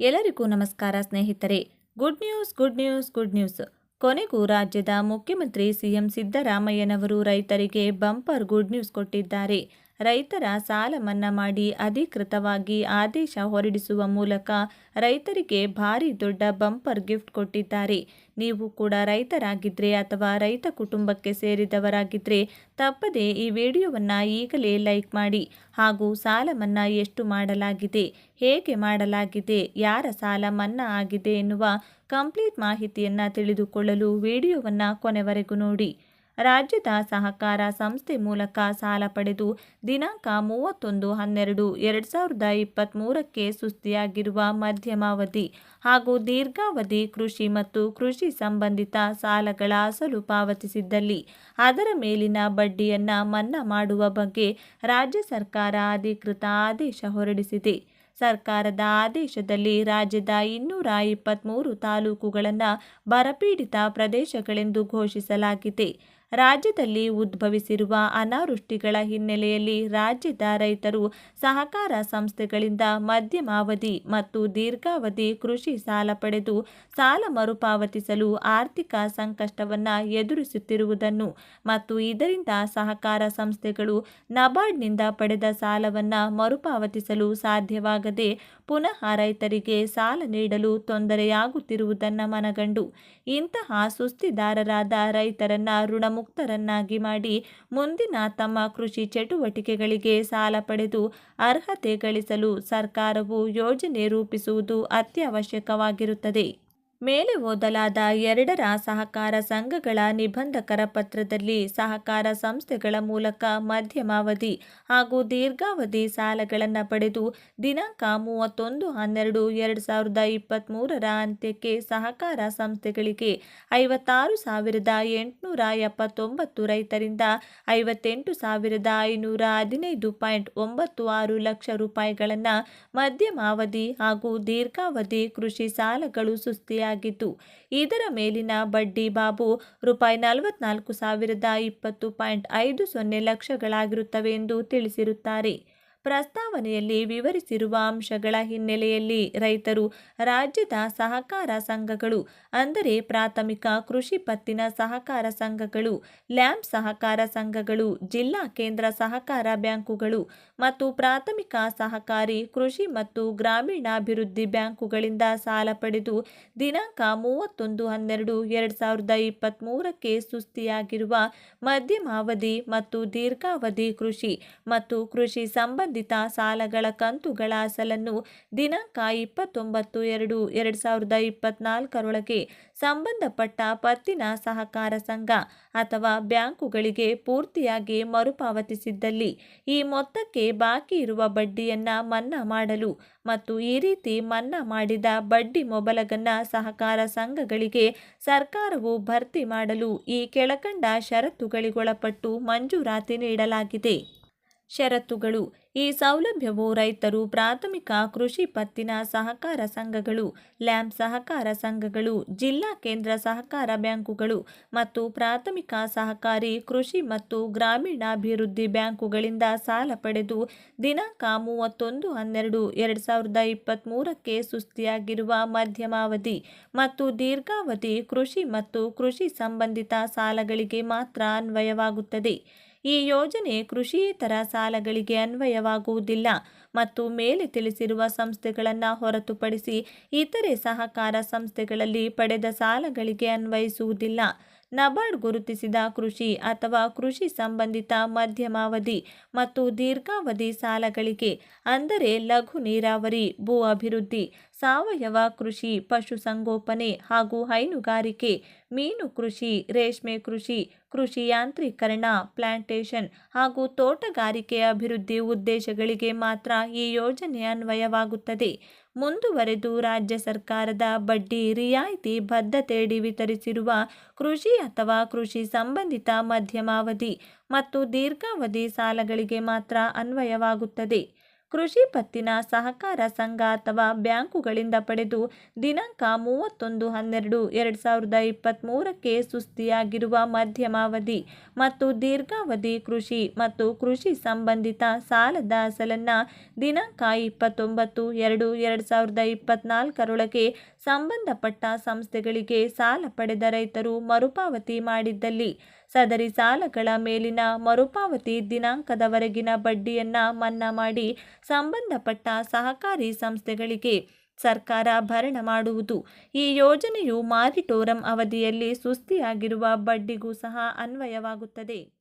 ಎಲ್ಲರಿಗೂ ನಮಸ್ಕಾರ ಸ್ನೇಹಿತರೆ. Good news good news good news ಕೊನೆಗೂ ರಾಜ್ಯದ ಮುಖ್ಯಮಂತ್ರಿ ಸಿಎಂ ಸಿದ್ದರಾಮಯ್ಯನವರು ರೈತರಿಗೆ ಬಂಪರ್ ಗುಡ್ ನ್ಯೂಸ್ ಕೊಟ್ಟಿದ್ದಾರೆ. ರೈತರ ಸಾಲ ಮನ್ನಾ ಮಾಡಿ ಅಧಿಕೃತವಾಗಿ ಆದೇಶ ಹೊರಡಿಸುವ ಮೂಲಕ ರೈತರಿಗೆ ಭಾರಿ ದೊಡ್ಡ ಬಂಪರ್ ಗಿಫ್ಟ್ ಕೊಟ್ಟಿದ್ದಾರೆ. ನೀವು ಕೂಡ ರೈತರಾಗಿದ್ದರೆ ಅಥವಾ ರೈತ ಕುಟುಂಬಕ್ಕೆ ಸೇರಿದವರಾಗಿದ್ದರೆ ತಪ್ಪದೆ ಈ ವಿಡಿಯೋವನ್ನು ಈಗಲೇ ಲೈಕ್ ಮಾಡಿ ಹಾಗೂ ಸಾಲ ಮನ್ನಾ ಎಷ್ಟು ಮಾಡಲಾಗಿದೆ, ಹೇಗೆ ಮಾಡಲಾಗಿದೆ, ಯಾರ ಸಾಲ ಮನ್ನಾ ಆಗಿದೆ ಎನ್ನುವ ಕಂಪ್ಲೀಟ್ ಮಾಹಿತಿಯನ್ನು ತಿಳಿದುಕೊಳ್ಳಲು ವಿಡಿಯೋವನ್ನು ಕೊನೆವರೆಗೂ ನೋಡಿ. ರಾಜ್ಯದ ಸಹಕಾರ ಸಂಸ್ಥೆ ಮೂಲಕ ಸಾಲ ಪಡೆದು ದಿನಾಂಕ ಮೂವತ್ತೊಂದು ಹನ್ನೆರಡು ಎರಡು ಸಾವಿರದ ಇಪ್ಪತ್ತ್ಮೂರಕ್ಕೆ ಸುಸ್ತಿಯಾಗಿರುವ ಮಧ್ಯಮಾವಧಿ ಹಾಗೂ ದೀರ್ಘಾವಧಿ ಕೃಷಿ ಮತ್ತು ಕೃಷಿ ಸಂಬಂಧಿತ ಸಾಲಗಳ ಅಸಲು ಪಾವತಿಸಿದ್ದಲ್ಲಿ ಅದರ ಮೇಲಿನ ಬಡ್ಡಿಯನ್ನು ಮನ್ನಾ ಮಾಡುವ ಬಗ್ಗೆ ರಾಜ್ಯ ಸರ್ಕಾರ ಅಧಿಕೃತ ಆದೇಶ ಹೊರಡಿಸಿದೆ. ಸರ್ಕಾರದ ಆದೇಶದಲ್ಲಿ ರಾಜ್ಯದ ಇನ್ನೂರ ಇಪ್ಪತ್ತ್ಮೂರು ತಾಲೂಕುಗಳನ್ನು ಬರಪೀಡಿತ ಪ್ರದೇಶಗಳೆಂದು ಘೋಷಿಸಲಾಗಿದೆ. ರಾಜ್ಯದಲ್ಲಿ ಉದ್ಭವಿಸಿರುವ ಅನಾವೃಷ್ಟಿಗಳ ಹಿನ್ನೆಲೆಯಲ್ಲಿ ರಾಜ್ಯದ ರೈತರು ಸಹಕಾರ ಸಂಸ್ಥೆಗಳಿಂದ ಮಧ್ಯಮಾವಧಿ ಮತ್ತು ದೀರ್ಘಾವಧಿ ಕೃಷಿ ಸಾಲ ಪಡೆದು ಸಾಲ ಮರುಪಾವತಿಸಲು ಆರ್ಥಿಕ ಸಂಕಷ್ಟವನ್ನು ಎದುರಿಸುತ್ತಿರುವುದನ್ನು ಮತ್ತು ಇದರಿಂದ ಸಹಕಾರ ಸಂಸ್ಥೆಗಳು ನಬಾರ್ಡ್ನಿಂದ ಪಡೆದ ಸಾಲವನ್ನು ಮರುಪಾವತಿಸಲು ಸಾಧ್ಯವಾಗದೆ ಪುನಃ ರೈತರಿಗೆ ಸಾಲ ನೀಡಲು ತೊಂದರೆಯಾಗುತ್ತಿರುವುದನ್ನು ಮನಗಂಡು. ಇಂತಹ ಸುಸ್ತಿದಾರರಾದ ರೈತರನ್ನ ಋಣಮುಕ್ತರನ್ನಾಗಿ ಮಾಡಿ ಮುಂದಿನ ತಮ್ಮ ಕೃಷಿ ಚಟುವಟಿಕೆಗಳಿಗೆ ಸಾಲ ಪಡೆದು ಅರ್ಹತೆ ಗಳಿಸಲು ಸರ್ಕಾರವು ಯೋಜನೆ ರೂಪಿಸುವುದು ಅತ್ಯವಶ್ಯಕವಾಗಿರುತ್ತದೆ. ಮೇಲೆ ಓದಲಾದ ಎರಡರ ಸಹಕಾರ ಸಂಘಗಳ ನಿಬಂಧಕರ ಪತ್ರದಲ್ಲಿ ಸಹಕಾರ ಸಂಸ್ಥೆಗಳ ಮೂಲಕ ಮಧ್ಯಮಾವಧಿ ಹಾಗೂ ದೀರ್ಘಾವಧಿ ಸಾಲಗಳನ್ನು ಪಡೆದು ದಿನಾಂಕ ಮೂವತ್ತೊಂದು ಹನ್ನೆರಡು ಎರಡು ಸಾವಿರದ ಇಪ್ಪತ್ತ್ಮೂರರ ಅಂತ್ಯಕ್ಕೆ ಸಹಕಾರ ಸಂಸ್ಥೆಗಳಿಗೆ ಐವತ್ತಾರು ಸಾವಿರದ ಎಂಟುನೂರ ಎಪ್ಪತ್ತೊಂಬತ್ತು ರೈತರಿಂದ ಐವತ್ತೆಂಟು ಸಾವಿರದ ಐನೂರ ಹದಿನೈದು ಪಾಯಿಂಟ್ ಒಂಬತ್ತು ಆರು ಲಕ್ಷ ರೂಪಾಯಿಗಳನ್ನು ಮಧ್ಯಮಾವಧಿ ಹಾಗೂ ದೀರ್ಘಾವಧಿ ಕೃಷಿ ಸಾಲಗಳು ಸುಸ್ತಿಯಾಗಿದ್ದು ಇದರ ಮೇಲಿನ ಬಡ್ಡಿ ಬಾಬು ರೂಪಾಯಿ ನಲವತ್ನಾಲ್ಕು ಸಾವಿರದ ಇಪ್ಪತ್ತು ಪಾಯಿಂಟ್ ಐದು ಸೊನ್ನೆ ಲಕ್ಷಗಳಾಗಿರುತ್ತವೆ ಎಂದು ತಿಳಿಸಿರುತ್ತಾರೆ. ಪ್ರಸ್ತಾವನೆಯಲ್ಲಿ ವಿವರಿಸಿರುವ ಅಂಶಗಳ ಹಿನ್ನೆಲೆಯಲ್ಲಿ ರೈತರು ರಾಜ್ಯದ ಸಹಕಾರ ಸಂಘಗಳು, ಅಂದರೆ ಪ್ರಾಥಮಿಕ ಕೃಷಿ ಪತ್ತಿನ ಸಹಕಾರ ಸಂಘಗಳು ಲ್ಯಾಂಪ್ ಸಹಕಾರ ಸಂಘಗಳು, ಜಿಲ್ಲಾ ಕೇಂದ್ರ ಸಹಕಾರ ಬ್ಯಾಂಕುಗಳು ಮತ್ತು ಪ್ರಾಥಮಿಕ ಸಹಕಾರಿ ಕೃಷಿ ಮತ್ತು ಗ್ರಾಮೀಣಾಭಿವೃದ್ಧಿ ಬ್ಯಾಂಕುಗಳಿಂದ ಸಾಲ ಪಡೆದು ದಿನಾಂಕ ಮೂವತ್ತೊಂದು ಹನ್ನೆರಡು ಎರಡು ಸಾವಿರದ ಇಪ್ಪತ್ತ್ಮೂರಕ್ಕೆ ಸುಸ್ತಿಯಾಗಿರುವ ಮಧ್ಯಮಾವಧಿ ಮತ್ತು ದೀರ್ಘಾವಧಿ ಕೃಷಿ ಮತ್ತು ಕೃಷಿ ಸಂಬಂಧಿತ ಸಾಲಗಳ ಕಂತುಗಳ ಅಸಲನ್ನು ದಿನಾಂಕ ಇಪ್ಪತ್ತೊಂಬತ್ತು ಎರಡು ಎರಡು ಸಾವಿರದ ಇಪ್ಪತ್ನಾಲ್ಕರೊಳಗೆ ಸಂಬಂಧಪಟ್ಟ ಪತ್ತಿನ ಸಹಕಾರ ಸಂಘ ಅಥವಾ ಬ್ಯಾಂಕುಗಳಿಗೆ ಪೂರ್ತಿಯಾಗಿ ಮರುಪಾವತಿಸಿದ್ದಲ್ಲಿ ಈ ಮೊತ್ತಕ್ಕೆ ಬಾಕಿ ಇರುವ ಬಡ್ಡಿಯನ್ನು ಮನ್ನಾ ಮಾಡಲು ಮತ್ತು ಈ ರೀತಿ ಮನ್ನಾ ಮಾಡಿದ ಬಡ್ಡಿ ಮೊಬಲಗನ್ನ ಸಹಕಾರ ಸಂಘಗಳಿಗೆ ಸರ್ಕಾರವು ಭರ್ತಿ ಮಾಡಲು ಈ ಕೆಳಕಂಡ ಷರತ್ತುಗಳಿಗೊಳಪಟ್ಟು ಮಂಜೂರಾತಿ ನೀಡಲಾಗಿದೆ. ಷರತ್ತುಗಳು. ಈ ಸೌಲಭ್ಯವು ರೈತರು ಪ್ರಾಥಮಿಕ ಕೃಷಿ ಪತ್ತಿನ ಸಹಕಾರ ಸಂಘಗಳು ಲ್ಯಾಂಪ್ ಸಹಕಾರ ಸಂಘಗಳು, ಜಿಲ್ಲಾ ಕೇಂದ್ರ ಸಹಕಾರ ಬ್ಯಾಂಕುಗಳು ಮತ್ತು ಪ್ರಾಥಮಿಕ ಸಹಕಾರಿ ಕೃಷಿ ಮತ್ತು ಗ್ರಾಮೀಣಾಭಿವೃದ್ಧಿ ಬ್ಯಾಂಕುಗಳಿಂದ ಸಾಲ ಪಡೆದು ದಿನಾಂಕ ಮೂವತ್ತೊಂದು ಹನ್ನೆರಡು ಎರಡು ಸಾವಿರದ ಇಪ್ಪತ್ತ್ಮೂರಕ್ಕೆ ಸುಸ್ತಿಯಾಗಿರುವ ಮಧ್ಯಮಾವಧಿ ಮತ್ತು ದೀರ್ಘಾವಧಿ ಕೃಷಿ ಮತ್ತು ಕೃಷಿ ಸಂಬಂಧಿತ ಸಾಲಗಳಿಗೆ ಮಾತ್ರ ಅನ್ವಯವಾಗುತ್ತದೆ. ಈ ಯೋಜನೆ ಕೃಷಿಯೇತರ ಸಾಲಗಳಿಗೆ ಅನ್ವಯವಾಗುವುದಿಲ್ಲ ಮತ್ತು ಮೇಲೆ ತಿಳಿಸಿರುವ ಸಂಸ್ಥೆಗಳನ್ನು ಹೊರತುಪಡಿಸಿ ಇತರೆ ಸಹಕಾರ ಸಂಸ್ಥೆಗಳಲ್ಲಿ ಪಡೆದ ಸಾಲಗಳಿಗೆ ಅನ್ವಯಿಸುವುದಿಲ್ಲ. ನಬಾರ್ಡ್ ಗುರುತಿಸಿದ ಕೃಷಿ ಅಥವಾ ಕೃಷಿ ಸಂಬಂಧಿತ ಮಧ್ಯಮಾವಧಿ ಮತ್ತು ದೀರ್ಘಾವಧಿ ಸಾಲಗಳಿಗೆ, ಅಂದರೆ ಲಘು ನೀರಾವರಿ, ಭೂ ಅಭಿವೃದ್ಧಿ ಸಾವಯವ ಕೃಷಿ, ಪಶುಸಂಗೋಪನೆ ಹಾಗೂ ಹೈನುಗಾರಿಕೆ, ಮೀನು ಕೃಷಿ, ರೇಷ್ಮೆ ಕೃಷಿ ಕೃಷಿ ಯಾಂತ್ರೀಕರಣ, ಪ್ಲಾಂಟೇಷನ್ ಹಾಗೂ ತೋಟಗಾರಿಕೆ ಅಭಿವೃದ್ಧಿ ಉದ್ದೇಶಗಳಿಗೆ ಮಾತ್ರ ಈ ಯೋಜನೆ ಅನ್ವಯವಾಗುತ್ತದೆ. ಮುಂದುವರೆದು ರಾಜ್ಯ ಸರ್ಕಾರದ ಬಡ್ಡಿ ರಿಯಾಯಿತಿ ಬದ್ಧತೆಯಡಿ ವಿತರಿಸಿರುವ ಕೃಷಿ ಅಥವಾ ಕೃಷಿ ಸಂಬಂಧಿತ ಮಧ್ಯಮಾವಧಿ ಮತ್ತು ದೀರ್ಘಾವಧಿ ಸಾಲಗಳಿಗೆ ಮಾತ್ರ ಅನ್ವಯವಾಗುತ್ತದೆ. ಕೃಷಿ ಪತ್ತಿನ ಸಹಕಾರ ಸಂಘ ಅಥವಾ ಬ್ಯಾಂಕುಗಳಿಂದ ಪಡೆದು ದಿನಾಂಕ ಮೂವತ್ತೊಂದು ಹನ್ನೆರಡು ಎರಡು ಸಾವಿರದ ಇಪ್ಪತ್ತ್ಮೂರಕ್ಕೆ ಸುಸ್ತಿಯಾಗಿರುವ ಮಧ್ಯಮಾವಧಿ ಮತ್ತು ದೀರ್ಘಾವಧಿ ಕೃಷಿ ಮತ್ತು ಕೃಷಿ ಸಂಬಂಧಿತ ಸಾಲದ ಅಸಲನ್ನು ದಿನಾಂಕ ಇಪ್ಪತ್ತೊಂಬತ್ತು ಎರಡು ಎರಡು ಸಾವಿರದ ಇಪ್ಪತ್ತ್ನಾಲ್ಕರೊಳಗೆ ಸಂಬಂಧಪಟ್ಟ ಸಂಸ್ಥೆಗಳಿಗೆ ಸಾಲ ಪಡೆದ ರೈತರು ಮರುಪಾವತಿ ಮಾಡಿದ್ದಲ್ಲಿ ಸದರಿ ಸಾಲಗಳ ಮೇಲಿನ ಮರುಪಾವತಿ ದಿನಾಂಕದವರೆಗಿನ ಬಡ್ಡಿಯನ್ನು ಮನ್ನಾ ಮಾಡಿ ಸಂಬಂಧಪಟ್ಟ ಸಹಕಾರಿ ಸಂಸ್ಥೆಗಳಿಗೆ ಸರ್ಕಾರ ಭರಣ ಮಾಡುವುದು. ಈ ಯೋಜನೆಯು ಮಾರಿಟೋರಂ ಅವಧಿಯಲ್ಲಿ ಸುಸ್ತಿಯಾಗಿರುವ ಬಡ್ಡಿಗೂ ಸಹ ಅನ್ವಯವಾಗುತ್ತದೆ.